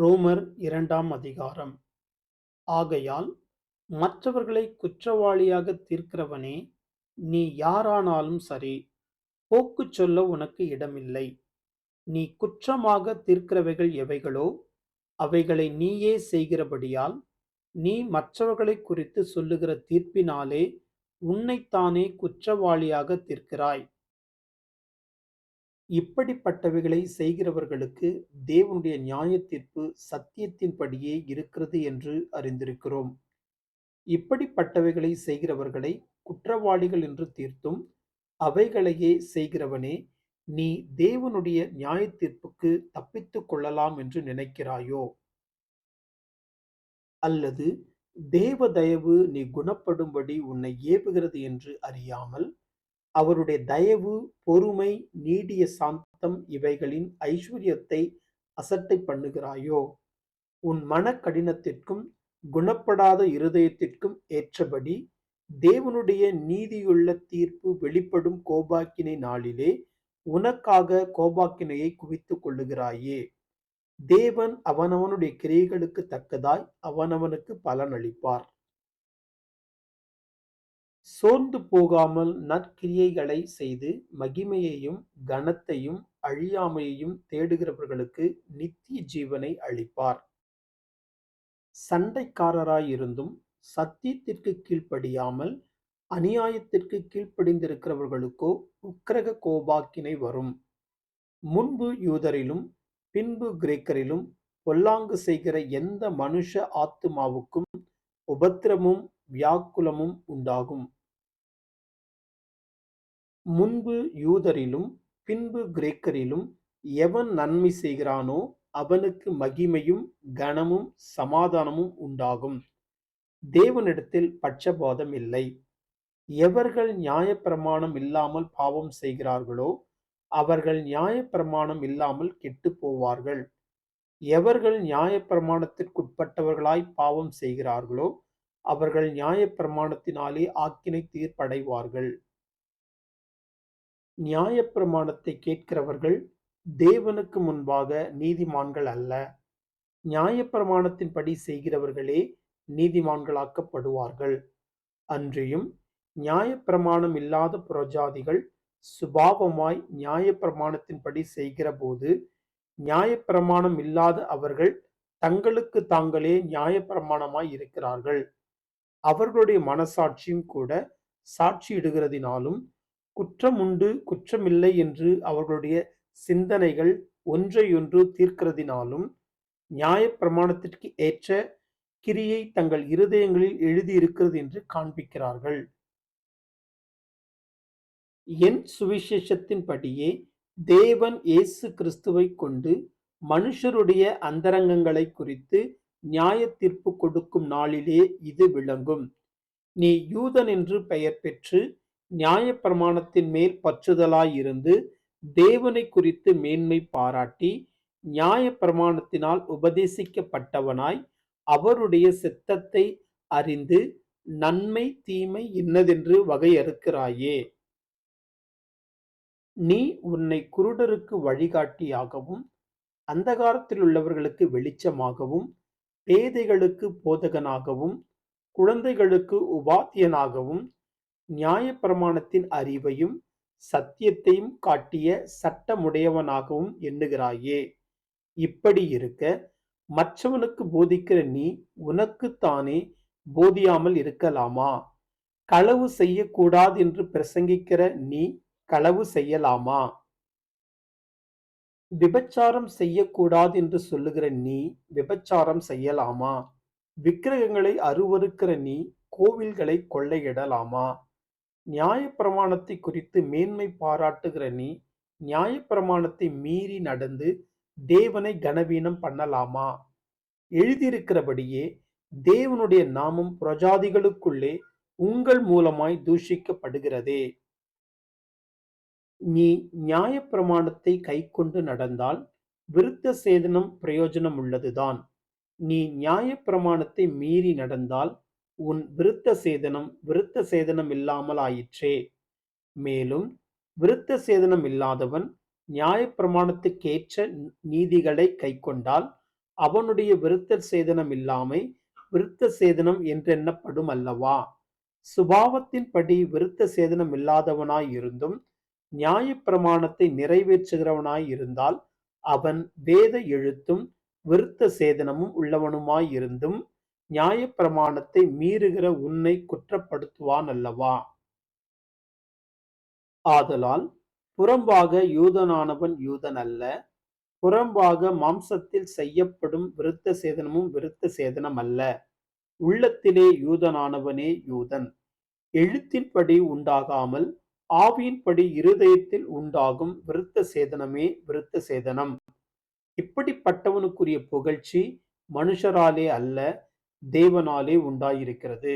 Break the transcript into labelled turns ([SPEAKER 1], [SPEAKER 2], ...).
[SPEAKER 1] ரோமர் இரண்டாம் அதிகாரம். ஆகையால் மற்றவர்களை குற்றவாளியாக தீர்க்கிறவனே நீ யாரானாலும் சரி போக்குச் சொல்ல உனக்கு இடமில்லை. நீ குற்றமாக தீர்க்கிறவைகள் எவைகளோ அவைகளை நீயே செய்கிறபடியால் நீ மற்றவர்களை குறித்து சொல்லுகிற தீர்ப்பினாலே உன்னைத்தானே குற்றவாளியாக தீர்க்கிறாய். இப்படிப்பட்டவைகளை செய்கிறவர்களுக்கு தேவனுடைய நியாயத்தீர்ப்பு சத்தியத்தின்படியே இருக்கிறது என்று அறிந்திருக்கிறோம். இப்படிப்பட்டவைகளை செய்கிறவர்களை குற்றவாளிகள் என்று தீர்த்தும் அவைகளையே செய்கிறவனே நீ தேவனுடைய நியாயத்தீர்ப்புக்கு தப்பித்துக் கொள்ளலாம் என்று நினைக்கிறாயோ? அல்லது தேவ தயவு நீ குணப்படும்படி உன்னை ஏவுகிறது என்று அறியாமல் அவருடைய தயவு பொறுமை நீடிய சாந்தம் இவைகளின் ஐஸ்வர்யத்தை அசட்டை பண்ணுகிறாயோ? உன் மன கடினத்திற்கும் குணப்படாத இருதயத்திற்கும் ஏற்றபடி தேவனுடைய நீதியுள்ள தீர்ப்பு வெளிப்படும் கோபாக்கினை நாளிலே உனக்காக கோபாக்கினையை குவித்துக் கொள்ளுகிறாயே. தேவன் அவனவனுடைய கிரியைகளுக்கு தக்கதாய் அவனவனுக்கு பலன் அளிப்பார் சோர்ந்து போகாமல் நற்கிரியைகளை செய்து மகிமையையும் கனத்தையும் அழியாமையையும் தேடுகிறவர்களுக்கு நித்திய ஜீவனை அளிப்பார். சண்டைக்காரராயிருந்தும் சத்தியத்திற்கு கீழ்ப்படியாமல் அநியாயத்திற்கு கீழ்ப்படிந்திருக்கிறவர்களுக்கோ உக்கிரக கோபாக்கினை வரும். முன்பு யூதரிலும் பின்பு கிரேக்கரிலும் பொல்லாங்கு செய்கிற எந்த மனுஷ ஆத்துமாவுக்கும் உபத்திரமும் வியாக்குலமும் உண்டாகும். முன்பு யூதரிலும் பின்பு கிரேக்கரிலும் எவன் நன்மை செய்கிறானோ அவனுக்கு மகிமையும் கனமும் சமாதானமும் உண்டாகும். தேவனிடத்தில் பட்சபாதம் இல்லை. எவர்கள் நியாயப்பிரமாணம் இல்லாமல் பாவம் செய்கிறார்களோ அவர்கள் நியாயப்பிரமாணம் இல்லாமல் கெட்டு போவார்கள். எவர்கள் நியாயப்பிரமாணத்திற்குட்பட்டவர்களாய் பாவம் செய்கிறார்களோ அவர்கள் நியாயப்பிரமாணத்தினாலே ஆக்கினை தீர்ப்படைவார்கள். நியாயப்பிரமாணத்தை கேட்கிறவர்கள் தேவனுக்கு முன்பாக நீதிமான்கள் அல்ல. நியாயப்பிரமாணத்தின்படி செய்கிறவர்களே நீதிமான்களாக்கப்படுவார்கள். அன்றியும் நியாயப்பிரமாணம் இல்லாத புறஜாதிகள் சுபாவமாய் நியாயப்பிரமாணத்தின்படி செய்கிற போது நியாயப்பிரமாணம் இல்லாத அவர்கள் தங்களுக்கு தாங்களே நியாயப்பிரமாணமாய் இருக்கிறார்கள். அவர்களுடைய மனசாட்சியும் கூட சாட்சியிடுகிறதினாலும் குற்றம் உண்டு குற்றமில்லை என்று அவர்களுடைய சிந்தனைகள் ஒன்றையொன்று தீர்க்கிறதினாலும் நியாயப்பிரமாணத்திற்கு ஏற்ற கிரியை தங்கள் இருதயங்களில் எழுதியிருக்கிறது என்று காண்பிக்கிறார்கள். என் சுவிசேஷத்தின்படியே தேவன் இயேசு கிறிஸ்துவை கொண்டு மனுஷருடைய அந்தரங்கங்களை குறித்து நியாய தீர்ப்பு கொடுக்கும் நாளிலே இது விளங்கும். நீ யூதன் என்று பெயர் பெற்று நியாயப்பிரமாணத்தின் மேல் பற்றுதலாயிருந்து தேவனை குறித்து மேன்மை பாராட்டி நியாயப்பிரமாணத்தினால் உபதேசிக்கப்பட்டவனாய் அவருடைய சித்தத்தை அறிந்து நன்மை தீமை இன்னதென்று வகையறுக்கிறாயே. நீ உன்னை குருடருக்கு வழிகாட்டியாகவும் அந்தகாரத்தில் உள்ளவர்களுக்கு வெளிச்சமாகவும் பேதைகளுக்கு போதகனாகவும் குழந்தைகளுக்கு உபாத்தியனாகவும் நியாயப்பிரமாணத்தின் அறிவையும் சத்தியத்தையும் காட்டிய சட்டமுடையவனாகவும் எண்ணுகிறாயே. இப்படி இருக்க மற்றவனுக்கு போதிக்கிற நீ உனக்குத்தானே போதியாமல் இருக்கலாமா? களவு செய்யக்கூடாது என்று பிரசங்கிக்கிற நீ களவு செய்யலாமா? விபச்சாரம் செய்யக்கூடாது என்று சொல்லுகிற நீ விபச்சாரம் செய்யலாமா? விக்கிரகங்களை அருவருக்கிற நீ கோவில்களை கொள்ளையிடலாமா? நியாயப்பிரமாணத்தை குறித்து மேன்மை பாராட்டுகிற நீ நியாயப்பிரமாணத்தை மீறி நடந்து தேவனை கனவீனம் பண்ணலாமா? எழுதியிருக்கிறபடியே தேவனுடைய நாமம் பிரஜாதிகளுக்குள்ளே உங்கள் மூலமாய் தூஷிக்கப்படுகிறதே. நீ நியாயப்பிரமாணத்தை கைக்கொண்டு நடந்தால் விருத்த சேதனம் பிரயோஜனம் உள்ளதுதான் நீ நியாயப்பிரமாணத்தை மீறி நடந்தால் உன் விருத்த சேதனம் விருத்த சேதனம் இல்லாமல் ஆயிற்றே மேலும் விருத்த சேதனம் இல்லாதவன் நியாயப்பிரமாணத்துக்கேற்ற நீதிகளை கைக்கொண்டால் அவனுடைய விருத்த சேதனம் இல்லாமை விருத்த சேதனம் என்றெண்ணப்படும் அல்லவா சுபாவத்தின்படி விருத்த சேதனம் இல்லாதவனாய் இருந்தும் நியாயப்பிரமாணத்தை நிறைவேற்றுகிறவனாய் இருந்தால் அவன் வேத எழுத்தும் விருத்த சேதனமும் உள்ளவனுமாய் இருந்தும் நியாயப்பிரமாணத்தை மீறுகிற உன்னை குற்றப்படுத்துவான் அல்லவா? ஆதலால் புறம்பாக யூதனானவன் யூதன் அல்ல புறம்பாக மாம்சத்தில் செய்யப்படும் விருத்த சேதனமும் விருத்த சேதனம் அல்ல. உள்ளத்திலே யூதனானவனே யூதன். எழுத்தின்படி உண்டாகாமல் ஆவியின்படி இருதயத்தில் உண்டாகும் விருத்த சேதனமே விருத்த சேதனம். இப்படிப்பட்டவனுக்குரிய புகழ்ச்சி மனுஷராலே அல்ல தேவனாலே உண்டாயிருக்கிறது.